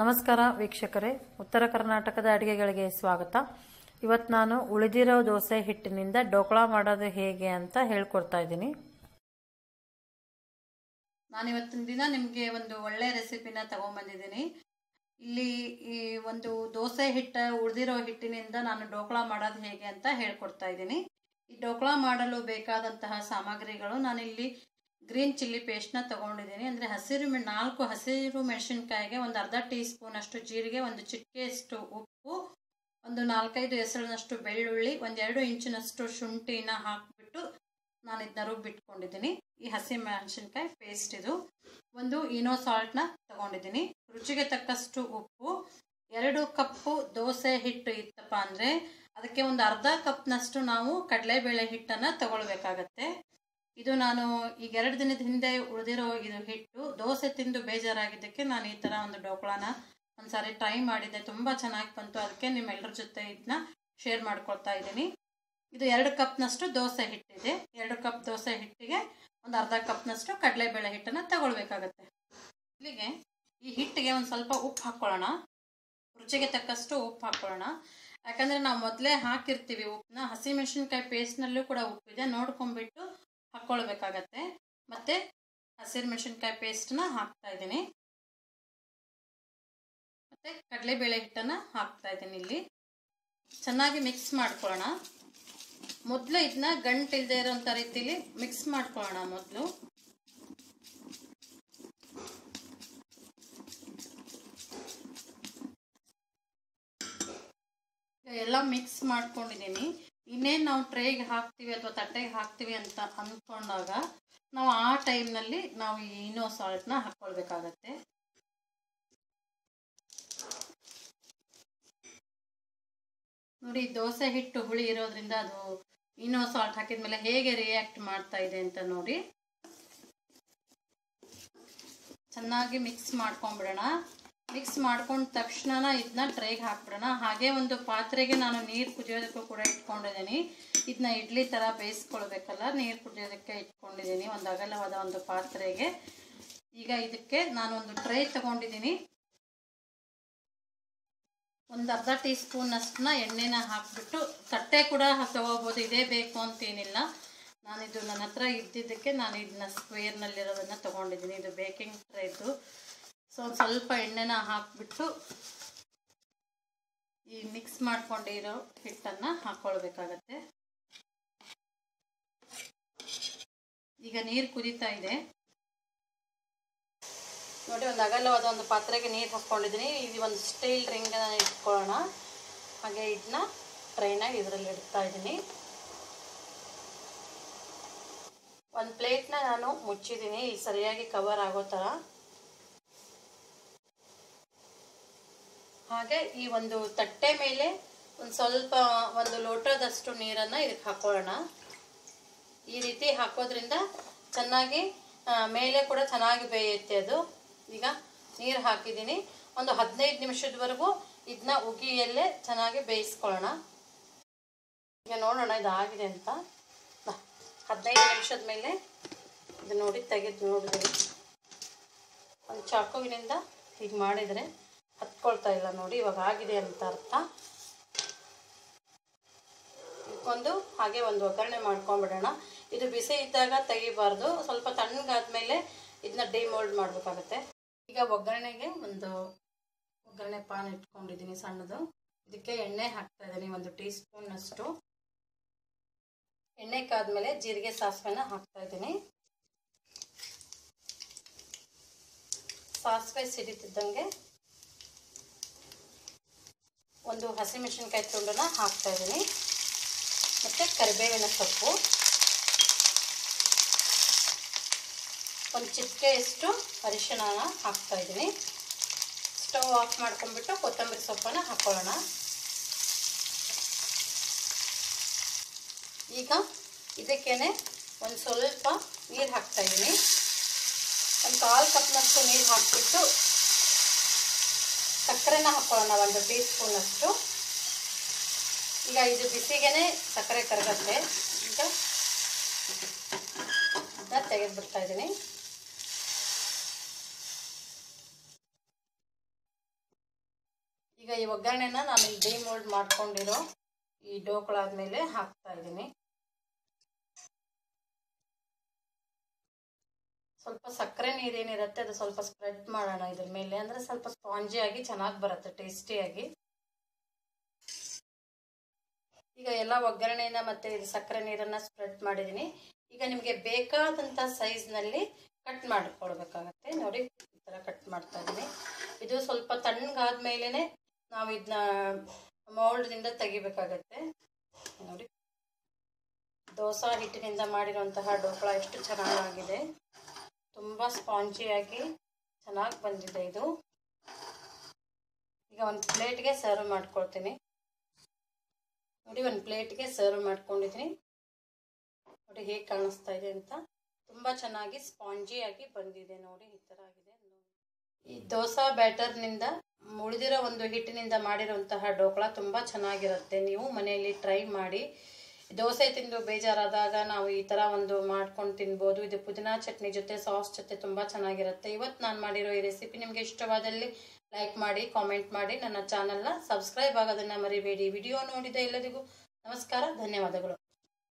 ನಮಸ್ಕಾರ ವೀಕ್ಷಕರೇ, ಉತ್ತರ ಕರ್ನಾಟಕದ ಅಡುಗೆಗಳಿಗೆ ಸ್ವಾಗತ. ಇವತ್ತು ನಾನು ಉಳಿದಿರೋ ದೋಸೆ ಹಿಟ್ಟಿನಿಂದ ಡೋಕ್ಳಾ ಮಾಡೋದು ಹೇಗೆ ಅಂತ ಹೇಳ್ಕೊಡ್ತಾ ಇದ್ದೀನಿ. ನಾನು ಇವತ್ತಿನ ದಿನ ನಿಮಗೆ ಒಂದು ಒಳ್ಳೆ ರೆಸಿಪಿನ ತಗೊಂಬಂದಿದ್ದೀನಿ. ಇಲ್ಲಿ ಈ ಒಂದು ದೋಸೆ ಹಿಟ್ಟ, ಉಳಿದಿರೋ ಹಿಟ್ಟಿನಿಂದ ನಾನು ಡೋಕ್ಳಾ ಮಾಡೋದು ಹೇಗೆ ಅಂತ ಹೇಳ್ಕೊಡ್ತಾ ಇದ್ದೀನಿ. ಈ ಡೋಕ್ಳಾ ಮಾಡಲು ಬೇಕಾದಂತಹ ಸಾಮಗ್ರಿಗಳು ನಾನಿಲ್ಲಿ ಗ್ರೀನ್ ಚಿಲ್ಲಿ ಪೇಸ್ಟ್ನ ತೊಗೊಂಡಿದ್ದೀನಿ. ಅಂದರೆ ಹಸಿರು ನಾಲ್ಕು ಹಸಿರು ಮೆಣಸಿನ್ಕಾಯಿಗೆ ಒಂದು ಅರ್ಧ ಟೀ ಸ್ಪೂನಷ್ಟು ಜೀರಿಗೆ, ಒಂದು ಚಿಟಿಕೆಯಷ್ಟು ಉಪ್ಪು, ಒಂದು ನಾಲ್ಕೈದು ಹೆಸರಿನಷ್ಟು ಬೆಳ್ಳುಳ್ಳಿ ಒಂದೆರಡು ಇಂಚಿನಷ್ಟು ಶುಂಠಿನ ಹಾಕಿಬಿಟ್ಟು ನಾನು ಇದನ್ನ ರುಬ್ಬಿಟ್ಕೊಂಡಿದ್ದೀನಿ. ಈ ಹಸಿ ಮೆಣಸಿನ್ಕಾಯಿ ಪೇಸ್ಟ್ ಇದು. ಒಂದು ಇನೋ ಸಾಲ್ಟ್ನ ತಗೊಂಡಿದ್ದೀನಿ. ರುಚಿಗೆ ತಕ್ಕಷ್ಟು ಉಪ್ಪು, ಎರಡು ಕಪ್ಪು ದೋಸೆ ಹಿಟ್ಟು ಇತ್ತಪ್ಪ ಅಂದರೆ ಅದಕ್ಕೆ ಒಂದು ಅರ್ಧ ಕಪ್ನಷ್ಟು ನಾವು ಕಡಲೆಬೇಳೆ ಹಿಟ್ಟನ್ನು ತಗೊಳ್ಬೇಕಾಗತ್ತೆ. ಇದು ನಾನು ಈಗ ಎರಡು ದಿನದ ಹಿಂದೆ ಉಳಿದಿರೋ ಇದು ಹಿಟ್ಟು, ದೋಸೆ ತಿಂದು ಬೇಜಾರಾಗಿದ್ದಕ್ಕೆ ನಾನು ಈ ಥರ ಒಂದು ಡೋಕ್ಳಾನ ಒಂದು ಸಾರಿ ಟ್ರೈ ಮಾಡಿದ್ದೆ ತುಂಬ ಚೆನ್ನಾಗಿ ಬಂತು. ಅದಕ್ಕೆ ನಿಮ್ಮೆಲ್ಲರ ಜೊತೆ ಇದನ್ನ ಶೇರ್ ಮಾಡ್ಕೊಳ್ತಾ ಇದ್ದೀನಿ. ಇದು ಎರಡು ಕಪ್ನಷ್ಟು ದೋಸೆ ಹಿಟ್ಟಿದೆ. ಎರಡು ಕಪ್ ದೋಸೆ ಹಿಟ್ಟಿಗೆ ಒಂದು ಅರ್ಧ ಕಪ್ನಷ್ಟು ಕಡಲೆಬೇಳೆ ಹಿಟ್ಟನ್ನು ತಗೊಳ್ಬೇಕಾಗತ್ತೆ. ಇಲ್ಲಿಗೆ ಈ ಹಿಟ್ಟಿಗೆ ಒಂದು ಸ್ವಲ್ಪ ಉಪ್ಪು ಹಾಕ್ಕೊಳ್ಳೋಣ. ರುಚಿಗೆ ತಕ್ಕಷ್ಟು ಉಪ್ಪು ಹಾಕ್ಕೊಳ್ಳೋಣ. ಯಾಕಂದರೆ ನಾವು ಮೊದಲೇ ಹಾಕಿರ್ತೀವಿ ಉಪ್ಪನ್ನ ಹಸಿಮೆಣಸಿನ್ಕಾಯಿ ಪೇಸ್ಟ್ನಲ್ಲೂ ಕೂಡ ಉಪ್ಪಿದೆ. ನೋಡ್ಕೊಂಬಿಟ್ಟು ಹಾಕ್ಕೊಳ್ಬೇಕಾಗತ್ತೆ ಮತ್ತೆ ಹಸಿರು ಮೆಣಸಿನ್ಕಾಯಿ ಪೇಸ್ಟ್ನ ಹಾಕ್ತಾ ಇದ್ದೀನಿ. ಮತ್ತೆ ಕಡಲೆಬೇಳೆ ಹಿಟ್ಟನ್ನು ಹಾಕ್ತಾ ಇದ್ದೀನಿ ಇಲ್ಲಿ. ಚೆನ್ನಾಗಿ ಮಿಕ್ಸ್ ಮಾಡ್ಕೊಳ್ಳೋಣ. ಮೊದಲು ಇದನ್ನ ಗಂಟಿಲ್ದೇ ಇರೋಂಥ ರೀತಿಲಿ ಮಿಕ್ಸ್ ಮಾಡ್ಕೊಳ್ಳೋಣ ಮೊದಲು. ಎಲ್ಲ ಮಿಕ್ಸ್ ಮಾಡ್ಕೊಂಡಿದ್ದೀನಿ. ಇನ್ನೇನು ನಾವು ಟ್ರೇಗೆ ಹಾಕ್ತೀವಿ ಅಥವಾ ತಟ್ಟೆಗೆ ಹಾಕ್ತೀವಿ ಅಂತ ಅಂದ್ಕೊಂಡಾಗ ನಾವು ಆ ಟೈಮ್ನಲ್ಲಿ ನಾವು ಈ ಇನೋ ಸಾಲ್ಟ್ನ ಹಾಕ್ಕೊಳ್ಬೇಕಾಗತ್ತೆ. ನೋಡಿ ದೋಸೆ ಹಿಟ್ಟು ಹುಳಿ ಇರೋದ್ರಿಂದ ಅದು ಇನೋ ಸಾಲ್ಟ್ ಹಾಕಿದ್ಮೇಲೆ ಹೇಗೆ ರಿಯಾಕ್ಟ್ ಮಾಡ್ತಾ ಇದೆ ಅಂತ ನೋಡಿ. ಚೆನ್ನಾಗಿ ಮಿಕ್ಸ್ ಮಾಡ್ಕೊಂಬಿಡೋಣ. ಮಿಕ್ಸ್ ಮಾಡ್ಕೊಂಡ ತಕ್ಷಣ ಇದನ್ನ ಟ್ರೈಗೆ ಹಾಕ್ಬಿಡೋಣ. ಹಾಗೆ ಒಂದು ಪಾತ್ರೆಗೆ ನಾನು ನೀರು ಕುದಿಯೋದಕ್ಕೂ ಕೂಡ ಇಟ್ಕೊಂಡಿದ್ದೀನಿ. ಇದನ್ನ ಇಡ್ಲಿ ಥರ ಬೇಯಿಸ್ಕೊಳ್ಬೇಕಲ್ಲ, ನೀರು ಕುದಿಯೋದಕ್ಕೆ ಇಟ್ಕೊಂಡಿದ್ದೀನಿ ಒಂದು ಅಗಲವಾದ ಒಂದು ಪಾತ್ರೆಗೆ. ಈಗ ಇದಕ್ಕೆ ನಾನೊಂದು ಟ್ರೈ ತಗೊಂಡಿದ್ದೀನಿ. ಒಂದು ಅರ್ಧ ಟೀ ಸ್ಪೂನಷ್ಟನ್ನ ಎಣ್ಣೆನ ಹಾಕಿಬಿಟ್ಟು, ತಟ್ಟೆ ಕೂಡ ತಗೋಬೋದು, ಇದೇ ಬೇಕು ಅಂತೇನಿಲ್ಲ. ನಾನಿದು ನನ್ನ ಹತ್ರ ಇದ್ದಿದ್ದಕ್ಕೆ ನಾನು ಇದನ್ನ ಸ್ಕ್ವೇರ್ನಲ್ಲಿರೋದನ್ನು ತೊಗೊಂಡಿದ್ದೀನಿ. ಇದು ಬೇಕಿಂಗ್ ಟ್ರೈದು ಸೊ ಒಂದು ಸ್ವಲ್ಪ ಎಣ್ಣೆನ ಹಾಕಿಬಿಟ್ಟು ಈ ಮಿಕ್ಸ್ ಮಾಡ್ಕೊಂಡಿರೋ ಹಿಟ್ಟನ್ನು ಹಾಕ್ಕೊಳ್ಬೇಕಾಗತ್ತೆ ಈಗ ನೀರು ಕುದೀತಾ ಇದೆ. ನೋಡಿ, ಒಂದು ಅಗಲವಾದ ಒಂದು ಪಾತ್ರೆಗೆ ನೀರು ಹಾಕ್ಕೊಂಡಿದ್ದೀನಿ. ಇದು ಒಂದು ಸ್ಟೀಲ್ ರಿಂಗನ್ನ ಇಟ್ಕೊಳ್ಳೋಣ. ಹಾಗೆ ಇದನ್ನ ಟ್ರೈನಾಗಿ ಇದರಲ್ಲಿ ಇಡ್ತಾ ಇದ್ದೀನಿ. ಒಂದು ಪ್ಲೇಟ್ನ ನಾನು ಮುಚ್ಚಿದ್ದೀನಿ. ಸರಿಯಾಗಿ ಕವರ್ ಆಗೋ ಥರ ಹಾಗೆ ಈ ಒಂದು ತಟ್ಟೆ ಮೇಲೆ ಒಂದು ಸ್ವಲ್ಪ ಒಂದು ಲೋಟದಷ್ಟು ನೀರನ್ನು ಇದಕ್ಕೆ ಹಾಕೊಳ್ಳೋಣ. ಈ ರೀತಿ ಹಾಕೋದ್ರಿಂದ ಚೆನ್ನಾಗಿ ಮೇಲೆ ಕೂಡ ಚೆನ್ನಾಗಿ ಬೇಯುತ್ತೆ ಅದು. ಈಗ ನೀರು ಹಾಕಿದ್ದೀನಿ. ಒಂದು ಹದಿನೈದು ನಿಮಿಷದವರೆಗೂ ಇದನ್ನ ಉಗಿಯಲ್ಲೇ ಚೆನ್ನಾಗಿ ಬೇಯಿಸ್ಕೊಳ್ಳೋಣ. ಈಗ ನೋಡೋಣ ಇದಾಗಿದೆ ಅಂತ. ಹದಿನೈದು ನಿಮಿಷದ ಮೇಲೆ ಇದು ನೋಡಿ ತೆಗೆದು ನೋಡಿದ್ರಿ. ಒಂದು ಚಾಕುವಿನಿಂದ ಹೀಗೆ ಮಾಡಿದರೆ ಹತ್ಕೊಳ್ತಾ ಇಲ್ಲ ನೋಡಿ, ಇವಾಗ ಆಗಿದೆ ಅಂತ ಅರ್ಥ. ಒಂದು ಹಾಗೆ ಒಂದು ಒಗ್ಗರಣೆ ಮಾಡ್ಕೊಂಡ್ಬಿಡೋಣ. ಇದು ಬಿಸಿ ಇದ್ದಾಗ ತೆಗಿಬಾರ್ದು. ಸ್ವಲ್ಪ ತಣ್ಣಗಾದ್ಮೇಲೆ ಇದನ್ನ ಡಿಮೋಲ್ಡ್ ಮಾಡಬೇಕಾಗತ್ತೆ. ಈಗ ಒಗ್ಗರಣೆಗೆ ಒಂದು ಒಗ್ಗರಣೆ ಪಾನ್ ಇಟ್ಕೊಂಡಿದ್ದೀನಿ ಸಣ್ಣದು. ಇದಕ್ಕೆ ಎಣ್ಣೆ ಹಾಕ್ತಾ ಇದ್ದೀನಿ, ಒಂದು ಟೀ ಸ್ಪೂನ್ನಷ್ಟು ಎಣ್ಣೆ ಕಾದ್ಮೇಲೆ ಜೀರಿಗೆ ಸಾಸಿವೆನ ಹಾಕ್ತಾ ಇದ್ದೀನಿ. ಸಾಸಿವೆ ಸಿಡಿತಿದ್ದಂಗೆ ಒಂದು ಹಸಿಮೆಣಸಿನ್ಕಾಯಿ ತುಂಡನ್ನ ಹಾಕ್ತಾ ಇದ್ದೀನಿ. ಮತ್ತು ಕರಿಬೇವಿನ ಸೊಪ್ಪು. ಒಂದು ಚಿಟಿಕೆಯಷ್ಟು ಅರಿಶಿಣನ ಹಾಕ್ತಾ ಇದ್ದೀನಿ. ಸ್ಟವ್ ಆಫ್ ಮಾಡ್ಕೊಂಡ್ಬಿಟ್ಟು ಕೊತ್ತಂಬರಿ ಸೊಪ್ಪನ್ನು ಹಾಕ್ಕೊಳ್ಳೋಣ ಈಗ ಇದಕ್ಕೇನೆ ಒಂದು ಸ್ವಲ್ಪ ನೀರು ಹಾಕ್ತಾ ಇದ್ದೀನಿ. ಒಂದು ಕಾಲು ಕಪ್ನಷ್ಟು ನೀರು ಹಾಕಿಬಿಟ್ಟು ಸಕ್ಕರೆನ ಹಾಕ್ಕೊಳ್ಳೋಣ, ಒಂದು ಟೀ ಸ್ಪೂನಷ್ಟು ಈಗ ಇದು ಬಿಸಿಗೇನೆ ಸಕ್ಕರೆ ಕರಗತ್ತೆ. ಈಗ ತೆಗೆದುಬಿಡ್ತಾ ಇದ್ದೀನಿ. ಈಗ ಈ ಒಗ್ಗರಣೆನ ನಾನು ಡಿಮೋಲ್ಡ್ ಮಾಡ್ಕೊಂಡಿರೋ ಈ ಡೋಕ್ಳಾದ ಮೇಲೆ ಹಾಕ್ತಾ ಇದ್ದೀನಿ. ಸ್ವಲ್ಪ ಸಕ್ಕರೆ ನೀರೇನಿರುತ್ತೆ ಅದು ಸ್ವಲ್ಪ ಸ್ಪ್ರೆಡ್ ಮಾಡೋಣ ಇದ್ರ ಮೇಲೆ. ಅಂದರೆ ಸ್ವಲ್ಪ ಸ್ಪಾಂಜಿ ಆಗಿ ಚೆನ್ನಾಗಿ ಬರುತ್ತೆ ಟೇಸ್ಟಿಯಾಗಿ ಈಗ ಎಲ್ಲ ಒಗ್ಗರಣೆನ ಮತ್ತೆ ಇದು ಸಕ್ಕರೆ ನೀರನ್ನು ಸ್ಪ್ರೆಡ್ ಮಾಡಿದ್ದೀನಿ ಈಗ ನಿಮಗೆ ಬೇಕಾದಂಥ ಸೈಜ್ನಲ್ಲಿ ಕಟ್ ಮಾಡಿಕೊಡ್ಬೇಕಾಗತ್ತೆ ನೋಡಿ, ಈ ಥರ ಕಟ್ ಮಾಡ್ತಾ ಇದ್ದೀನಿ ಇದು ಸ್ವಲ್ಪ ತಣ್ಣಗಾದ್ಮೇಲೆ ನಾವು ಇದನ್ನ ಮೌಲ್ಡ್ದಿಂದ ತೆಗಿಬೇಕಾಗತ್ತೆ. ನೋಡಿ, ದೋಸಾ ಹಿಟ್ಟಿನಿಂದ ಮಾಡಿರುವಂತಹ ಡೋಕಳ ಎಷ್ಟು ಚೆನ್ನಾಗಿದೆ. ತುಂಬ ಸ್ಪಾಂಜಿಯಾಗಿ ಚೆನ್ನಾಗಿ ಬಂದಿದೆ ಇದು. ಈಗ ಒಂದು ಪ್ಲೇಟ್ಗೆ ಸರ್ವ್ ಮಾಡ್ಕೊಳ್ತೀನಿ. ನೋಡಿ, ಒಂದು ಪ್ಲೇಟ್ಗೆ ಸರ್ವ್ ಮಾಡ್ಕೊಂಡಿದ್ದೀನಿ. ನೋಡಿ, ಹೇಗೆ ಕಾಣಿಸ್ತಾ ಇದೆ ಅಂತ. ತುಂಬ ಚೆನ್ನಾಗಿ ಸ್ಪಾಂಜಿಯಾಗಿ ಬಂದಿದೆ. ನೋಡಿ, ಈ ಥರ ಆಗಿದೆ. ಈ ದೋಸಾ ಬ್ಯಾಟರ್ನಿಂದ ಉಳಿದಿರೋ ಒಂದು ಹಿಟ್ಟಿನಿಂದ ಮಾಡಿರುವಂತಹ ಡೋಕಳ ತುಂಬ ಚೆನ್ನಾಗಿರುತ್ತೆ. ನೀವು ಮನೆಯಲ್ಲಿ ಟ್ರೈ ಮಾಡಿ. ದೋಸೆ ತಿಂದು ಬೇಜಾರಾದಾಗ ನಾವು ಈ ಥರ ಒಂದು ಮಾಡ್ಕೊಂಡು ತಿನ್ಬೋದು. ಇದು ಪುದೀನಾ ಚಟ್ನಿ ಜೊತೆ ಸಾಸ್ ಜೊತೆ ತುಂಬ ಚೆನ್ನಾಗಿರುತ್ತೆ. ಇವತ್ತು ನಾನು ಮಾಡಿರೋ ಈ ರೆಸಿಪಿ ನಿಮಗೆ ಇಷ್ಟವಾದಲ್ಲಿ ಲೈಕ್ ಮಾಡಿ ಕಾಮೆಂಟ್ ಮಾಡಿ, ನನ್ನ ಚಾನಲ್ನ ಸಬ್ಸ್ಕ್ರೈಬ್ ಆಗೋದನ್ನು ಮರಿಬೇಡಿ. ವಿಡಿಯೋ ನೋಡಿದ ಎಲ್ಲರಿಗೂ ನಮಸ್ಕಾರ, ಧನ್ಯವಾದಗಳು.